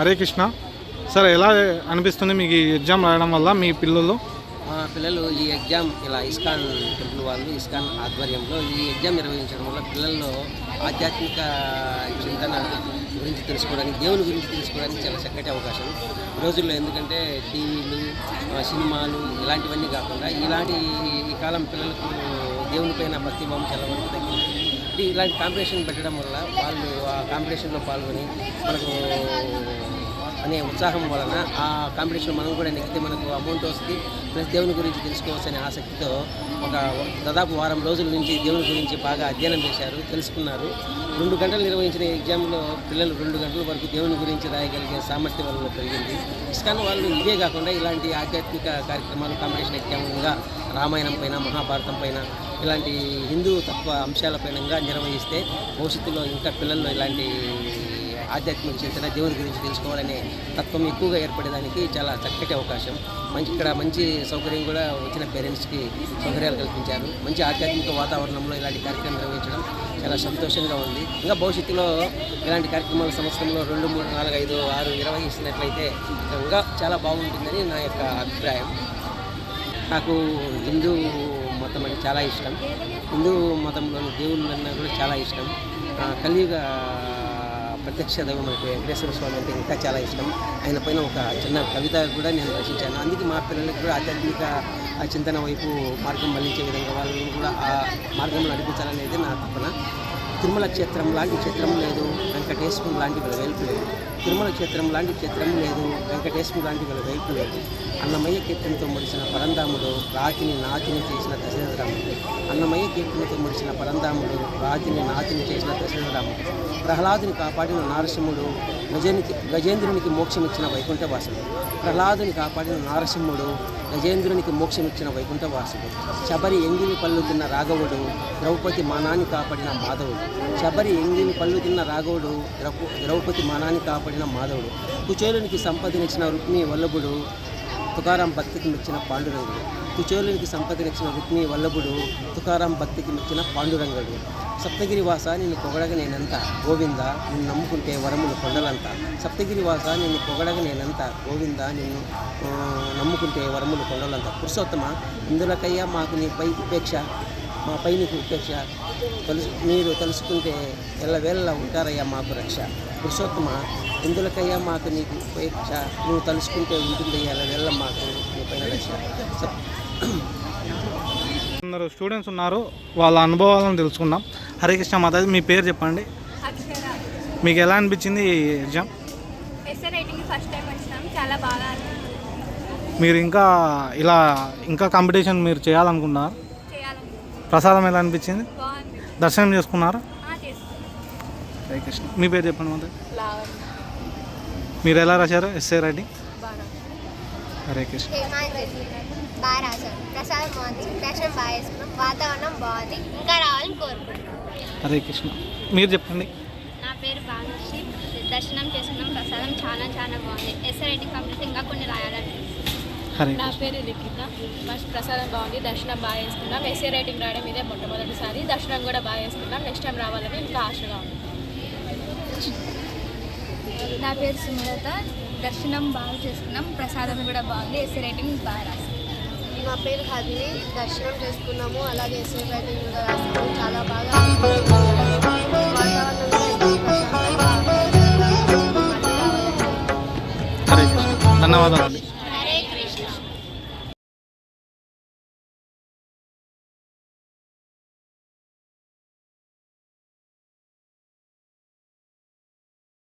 Hare Krishna. Sir ఎలా అనిపిస్తుంది మీకు ఈ ఎగ్జామ్ రాయడం వల్ల మీ పిల్లలు? మా పిల్లలు ఈ ఎగ్జామ్ ఇలా ఇస్కాన్ టెంపుల్ వాళ్ళు ఇస్కాన్ ఆధ్వర్యంలో ఈ ఎగ్జామ్ నిర్వహించడం వల్ల పిల్లల్లో ఆధ్యాత్మిక చింతన గురించి తెలుసుకోవడానికి దేవుని గురించి తెలుసుకోవడానికి చాలా చక్కటి అవకాశం. రోజుల్లో ఎందుకంటే టీవీలు సినిమాలు ఇలాంటివన్నీ కాకుండా ఇలాంటి ఈ కాలం పిల్లలకు దేవుని పైన భక్తిభావం చాలా వరకు తగ్గింది ఇలాంటి కాంపిటీషన్ పెట్టడం వల్ల వాళ్ళు ఆ కాంపిటీషన్లో పాల్గొని మనకు అనే ఉత్సాహం వలన ఆ కాంపిటీషన్ మనం కూడా నెక్కితే మనకు అమౌంట్ వస్తుంది. ప్లస్ దేవుని గురించి తెలుసుకోవచ్చు అనే ఆసక్తితో ఒక దాదాపు వారం రోజుల నుంచి దేవుని గురించి బాగా అధ్యయనం చేశారు తెలుసుకున్నారు. రెండు గంటలు నిర్వహించిన ఎగ్జామ్లో పిల్లలు రెండు గంటల వరకు దేవుని గురించి రాయగలిగే సామర్థ్యం వల్ల పెరిగింది. ఇస్కాన్ వాళ్ళు ఇవే కాకుండా ఇలాంటి ఆధ్యాత్మిక కార్యక్రమాలు కాంపిటీషన్ ఎగ్జామ్గా రామాయణం పైన మహాభారతం పైన ఇలాంటి హిందూ తత్వ అంశాలపైన నిర్వహిస్తే భవిష్యత్తులో ఇంకా పిల్లల్లో ఇలాంటి ఆధ్యాత్మిక చింతన దేవుని గురించి తెలుసుకోవాలనే తత్వం ఎక్కువగా ఏర్పడేదానికి చాలా చక్కటి అవకాశం. మంచి ఇక్కడ మంచి సౌకర్యం కూడా వచ్చిన పేరెంట్స్కి సౌకర్యాలు కల్పించారు. మంచి ఆధ్యాత్మిక వాతావరణంలో ఇలాంటి కార్యక్రమం నిర్వహించడం చాలా సంతోషంగా ఉంది. ఇంకా భవిష్యత్తులో ఇలాంటి కార్యక్రమాల సంవత్సరంలో రెండు మూడు నాలుగు ఐదు ఆరు నిర్వహిస్తున్నట్లయితే ఇంకా చాలా బాగుంటుందని నా యొక్క అభిప్రాయం. నాకు హిందూ మతం అంటే చాలా ఇష్టం. హిందూ మతంలోని దేవుళ్ళన్నా కూడా చాలా ఇష్టం. కలియుగ ప్రత్యక్ష దైవం మనకి వెంకటేశ్వర స్వామి అంటే ఇంకా చాలా ఇష్టం. ఆయన పైన ఒక చిన్న కవిత కూడా నేను రచించాను. అందుకే మా పిల్లలకి కూడా ఆధ్యాత్మిక ఆ చింతన వైపు మార్గం మళ్ళించే విధంగా వాళ్ళని కూడా ఆ మార్గంలో నడిపించాలనేది నా తపన. తిరుమల క్షేత్రం లాంటి క్షేత్రం లేదు. వెంకటేశ్వరం లాంటి వెలుపు లేదు. తిరుమల క్షేత్రం లాంటి క్షేత్రం లేదు. వెంకటేశ్వరు లాంటి గల వైపు లేదు. అన్నమయ్య కీర్తనతో ముడిసిన పరంధాముడు రాతిని నాతిని చేసిన దశరథరాముడు. అన్నమయ్య కీర్తనతో ముడిసిన పరంధాముడు రాతిని నాతిని చేసిన దశరథరాముడు. ప్రహ్లాదుని కాపాడిన నారసింహుడు గజేంద్రునికి గజేంద్రునికి మోక్షమిచ్చిన వైకుంఠవాసుడు. ప్రహ్లాదుని కాపాడిన నారసింహుడు గజేంద్రునికి మోక్షమిచ్చిన వైకుంఠవాసుడు. శబరి ఎంగిలి తిన్న రాఘవుడు ద్రౌపది మానాన్ని కాపాడిన మాధవుడు. శబరి ఎంగిలి తిన్న రాఘవుడు ద్రౌ- ద్రౌపది మానాన్ని కాపాడిన మాధవుడు కుచేలునికి సంపదనిచ్చిన రుక్మి వల్లభుడు తుకారాం భక్తికి మెచ్చిన పాండురంగుడు. కుచేలునికి సంపదనిచ్చిన రుక్మి వల్లభుడు తుకారాం భక్తికి మెచ్చిన పాండురంగుడు. సప్తగిరి వాస నిన్ను పొగడగ నేనంత గోవింద నిన్ను నమ్ముకుంటే వరములు కొండలంత. సప్తగిరి వాస నిన్ను పొగడగ నేనంత గోవింద నిన్ను నమ్ముకుంటే వరములు కొండలంత. పురుషోత్తమ ఇందులకయ్యా మాకు నీపై ఉపేక్ష మాపై నీకు ఉపేక్ష. తెలుసు మీరు తెలుసుకుంటే ఎల్లవేళలా ఉంటారయ్యా మాకు రక్ష. పురుషోత్తమ ఇందులకయ్యా మాకు నీకు ఉపేక్ష? నువ్వు తలుసుకుంటే ఉంటుంది ఎల్లవేళ మాకు నీ పైన రక్ష. కొందరు స్టూడెంట్స్ ఉన్నారు వాళ్ళ అనుభవాలను తెలుసుకుందాం. హరే కృష్ణ మాతాజీ మీ పేరు చెప్పండి. అక్షర మీకు ఎలా అనిపించింది ఈ exam S R writing first time వచ్చినాం చాలా బాగా అనిపించింది. మీరు ఇంకా ఇలా ఇంకా కాంపిటీషన్ మీరు చేయాలనుకున్నారు? ప్రసాదం ఎలా అనిపించింది? దర్శనం చేసుకున్నారా? కృష్ణ. మీ పేరు చెప్పండి లావణ్య. మీరు ఎలా రాశారు? ఎస్ఏ రైటింగ్ బాగా హరే కృష్ణ. హేమాంజలి బాగా రాశారు. ప్రసాదం బాగుంది. దర్శనం బాగా చేసుకున్నాం. వాతావరణం బాగుంది. ఇంకా రావాలని కోరుకుంటున్నాం. హరే కృష్ణ. మీరు చెప్పండి. నా పేరు దర్శనం చేసుకున్నాం. ప్రసాదం చాలా చాలా బాగుంది. S R writing complete. ఇంకా కొన్ని హరే నా పేరు లిఖిత. ఫస్ట్ ప్రసాదం బాగుంది. దర్శనం బాగా చేసుకున్నాం ఎస్ఏ రైటింగ్ రాయడం ఇదే మొట్టమొదటిసారి. దర్శనం కూడా బాగా చేసుకున్నాం నెక్స్ట్ టైం రావాలని ఇంకా ఆశగా ఉంది నా పేరు సుమలత. దర్శనం బాగా చేసుకున్నాం ప్రసాదం కూడా బాగుంది. ఎస్ఏ రైటింగ్ బాగా రాసాం నా పేరు హరిణి. దర్శనం చేసుకున్నాము అలాగే ఎస్ఏ రైటింగ్ కూడా రాసాము చాలా బాగా ధన్యవాదాలు.